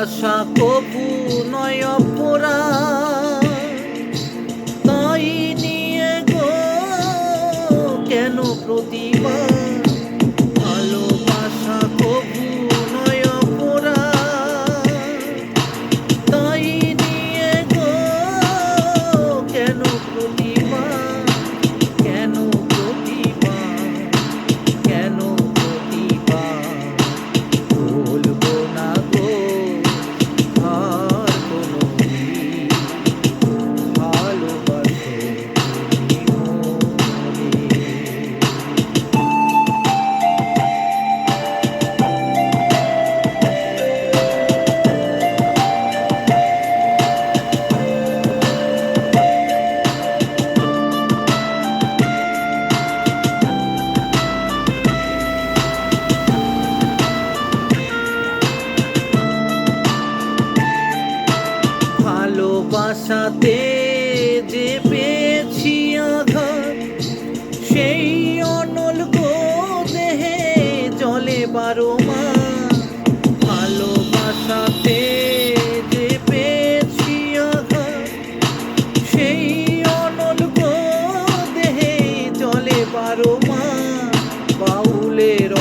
ভালোবাসা কবু নয় পোড়া তাই নিয়ে গো কেন প্রতিবাদ? আশাতে যে পেয়েছি আঘাত সেই অনল গো দেহে জলে বারো মা। ভালোবাসাতে যে পেয়েছি আঘাত সেই অনল গো দেহে জলে বারো মা। বাউলের